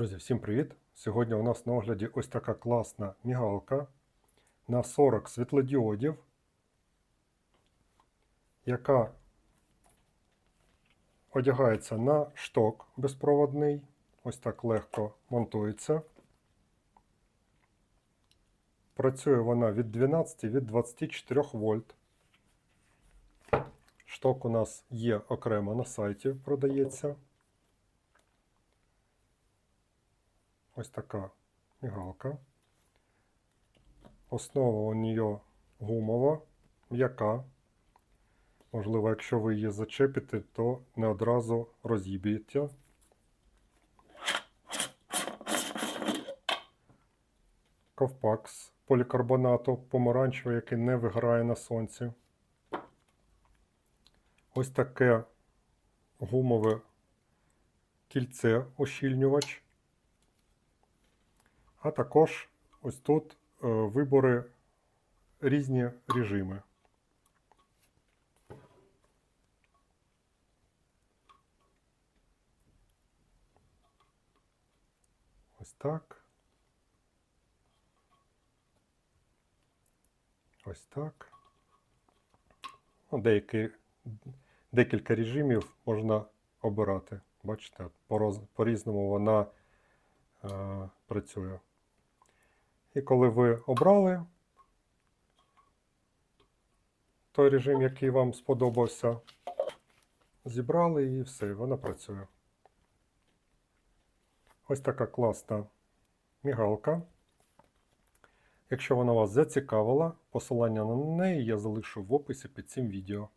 Друзі, всім привіт! Сьогодні у нас на огляді ось така класна мігалка на 40 світлодіодів, яка одягається на шток безпроводний. Ось так легко монтується. Працює вона від 12 від 24 вольт. Шток у нас є окремо на сайті, продається. Ось така мігалка. Основа у нее гумова, м'яка. Можливо, якщо ви її зачепите, то не одразу розіб'єте. Ковпак з полікарбонату помаранчевий, який не виграє на сонці. Ось таке гумове кільце ощільнювач. А також ось тут е, вибори різні режими. Ось так. Ось так. Ну, деякі, декілька режимів можна обирати. Бачите, по по-різному вона е, працює. І коли ви обрали той режим, який вам сподобався, зібрали і все, вона працює. Ось така класна мігалка. Якщо вона вас зацікавила, посилання на неї я залишу в описі під цим відео.